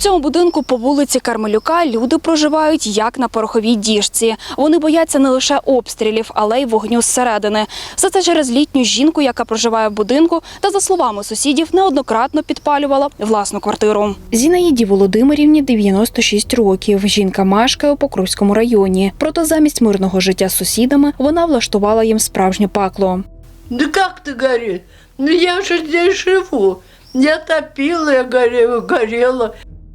цьому будинку по вулиці Кармелюка люди проживають як на пороховій діжці. Вони бояться не лише обстрілів, але й вогню зсередини. Все це через літню жінку, яка проживає в будинку, та за словами сусідів, неоднократно підпалювала власну квартиру. Зінаїді Володимирівні 96 років. Жінка мешкає у Покровському районі. Проте замість мирного життя з сусідами вона влаштувала їм справжнє пекло. Да как ты горит? Ну я же здесь живу. Я топила, я горела, горела.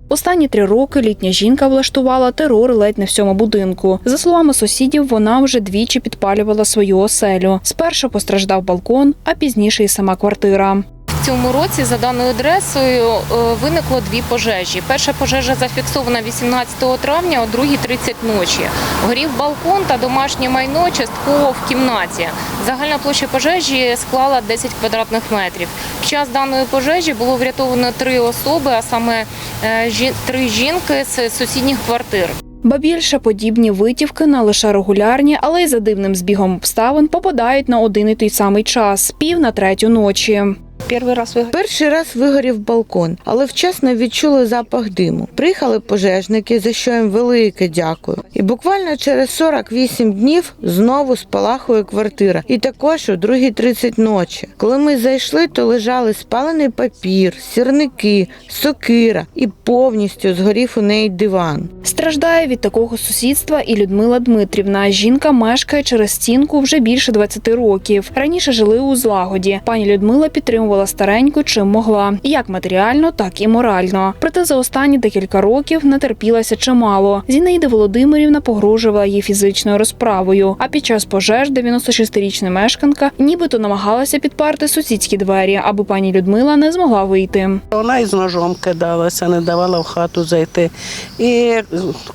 Останні три роки літня жінка влаштувала терор ледь не всьому будинку. За словами сусідів, вона вже двічі підпалювала свою оселю. Спершу постраждав балкон, а пізніше і сама квартира. В цьому році за даною адресою е, виникло дві пожежі. Перша пожежа зафіксована 18 травня о 2.30 ночі. Горів балкон та домашнє майно частково в кімнаті. Загальна площа пожежі склала 10 квадратних метрів. Час даної пожежі було врятовано три особи, а саме е, три жінки з сусідніх квартир. Ба більше подібні витівки не лише регулярні, але й за дивним збігом обставин попадають на один і той самий час пів на третю ночі. Перший раз ви Перший раз вигорів балкон, але вчасно відчули запах диму. Приїхали пожежники, за що їм велике дякую. І буквально через 48 днів знову спалахує квартира. І також о 2.30 ночі. Коли ми зайшли, то лежали спалений папір, сірники, сокира і повністю згорів у неї диван. Страждає від такого сусідства і Людмила Дмитрівна. Жінка мешкає через стінку вже більше 20 років. Раніше жили у злагоді. Пані Людмила підтримувала стареньку чим могла, як матеріально, так і морально. Проте за останні декілька років натерпілася чимало. Зінаїда Володимирівна погрожувала їй фізичною розправою. А під час пожеж 96-річна мешканка нібито намагалася підпарти сусідські двері, аби пані Людмила не змогла вийти. Вона із ножом кидалася, не давала в хату зайти. І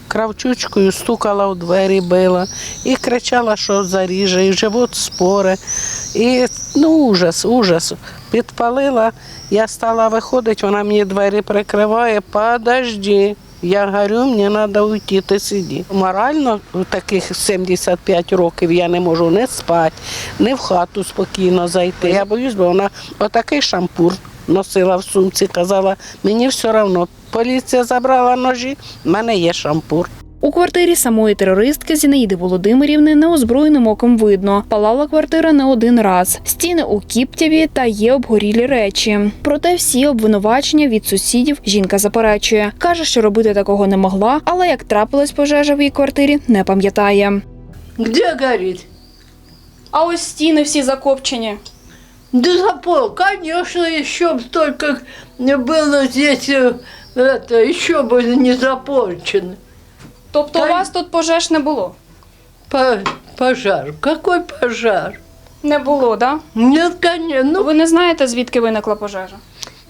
кравчучкою стукала у двері, била, і кричала, що заріже, і живот споре. І ну, ужас, ужас. Підпалила, я стала виходити, вона мені двері прикриває, подожди. Я говорю, мені треба уйти, ти сиді. Морально таких 75 років я не можу не спати, не в хату спокійно зайти. Я боюсь, бо вона отакий шампур носила в сумці, казала, мені все одно. Поліція забрала ножі, в мене є шампур. У квартирі самої терористки Зінаїди Володимирівни неозброєним оком видно. Палала квартира не один раз. Стіни у кіптяві та є обгорілі речі. Проте всі обвинувачення від сусідів жінка заперечує. Каже, що робити такого не могла, але як трапилась пожежа в її квартирі, не пам'ятає. Де горить? А ось стіни всі закопчені. Да запол, конечно, еще бы столько было здесь, э, это, еще бы не запорчено. Тобто у вас тут пожеж не було? По- пожар. Какой пожар? Не було, да? Нет, конечно, ну, Ви не знаєте, звідки виникла пожежа?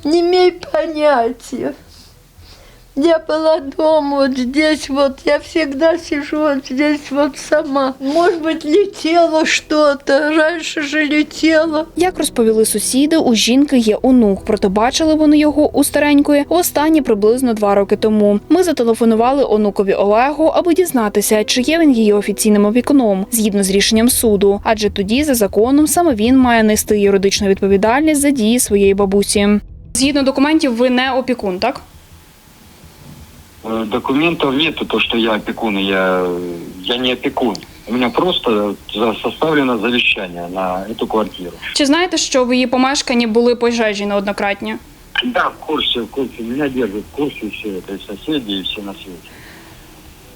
не имею понятия. Я была дома вот здесь вот, я всегда сижу вот здесь вот сама. Может быть, летело что-то, раньше же летело. Як розповіли сусіди, у жінки є онук, проте бачили вони його у старенької останні приблизно два роки тому. Ми зателефонували онукові Олегу, аби дізнатися, чи є він її офіційним опікуном згідно з рішенням суду. Адже тоді, за законом, саме він має нести юридичну відповідальність за дії своєї бабусі. Згідно документів, ви не опікун, так? Э, Документов нету, то, что я опекун, я, я не опекун. У меня просто за- составлено завещание на эту квартиру. Чи знаєте, що в її помешканні були пожежі неоднократні? Да, в курсе, в курсе. Меня держат в курсе все это, и соседи, и все на свете.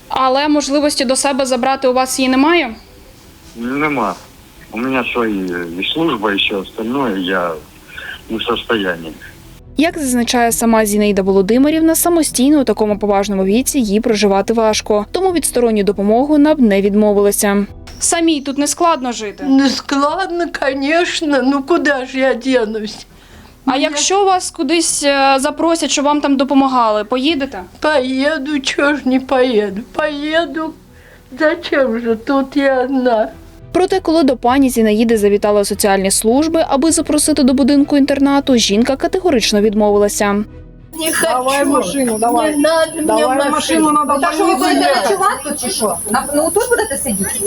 Але можливості до себе забрати у вас її немає? Нема. У меня свои и служба, и все остальное, я не в состоянии. Як зазначає сама Зінаїда Володимирівна, самостійно у такому поважному віці їй проживати важко, тому від сторонньої допомоги вона б не відмовилася. Самій тут не складно жити. Ну, складно, конечно, ну куда же я денусь? А якщо вас кудись е, запросять, щоб вам там допомагали, поїдете? Поеду, чё ж не поеду? Поеду. Зачем же тут я одна? Проте, коли до пані Зінаїди завітали соціальні служби, аби запросити до будинку інтернату, жінка категорично відмовилася. Не Давай машину, давай. Не надо Давай мне машину машину. надо Так що ви будете ночувати тут чи що? На, ну тут будете сидіти?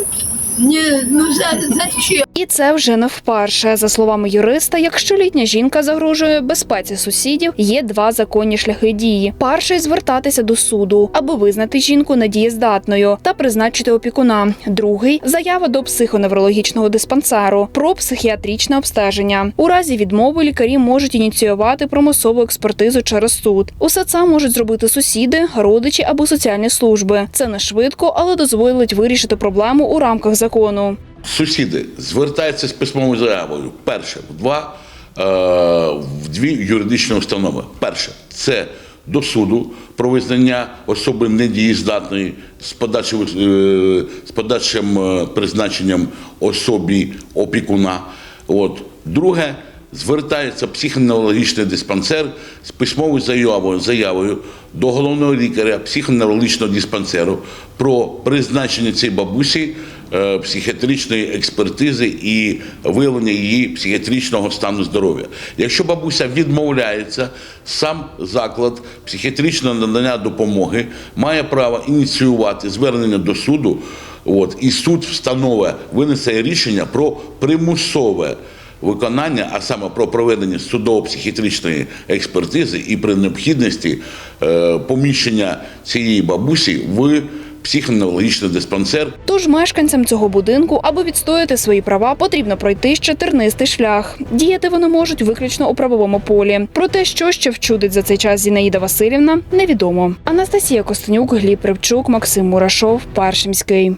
Не, ну за, зачем? І це вже не вперше. За словами юриста, якщо літня жінка загрожує безпеці сусідів, є два законні шляхи дії. Перший звертатися до суду, аби визнати жінку недієздатною та призначити опікуна. Другий заява до психоневрологічного диспансеру про психіатричне обстеження. У разі відмови лікарі можуть ініціювати примусову експертизу через суд. Усе це можуть зробити сусіди, родичі або соціальні служби. Це не швидко, але дозволить вирішити проблему у рамках закону. Сусіди звертаються з письмовою заявою. Перше, в два е, в дві юридичні установи. Перше це до суду про визнання особи недієздатної з подальшим, е, з подальшим е, призначенням особі опікуна. От друге. Звертається психоневрологічний диспансер з письмовою заявою, заявою до головного лікаря психоневрологічного диспансеру про призначення цієї бабусі психіатричної експертизи і виявлення її психіатричного стану здоров'я. Якщо бабуся відмовляється, сам заклад психіатричного надання допомоги має право ініціювати звернення до суду. От, і суд встановить, винесе рішення про примусове виконання, а саме про проведення судово-психіатричної експертизи і при необхідності е, поміщення цієї бабусі в психоневрологічний диспансер Тож мешканцям цього будинку, аби відстояти свої права, потрібно пройти ще тернистий шлях. Діяти вони можуть виключно у правовому полі. Про те, що ще вчудить за цей час Зінаїда Васильівна, невідомо. Анастасія Костенюк, Гліб Рибчук, Максим Мурашов, Паршимський.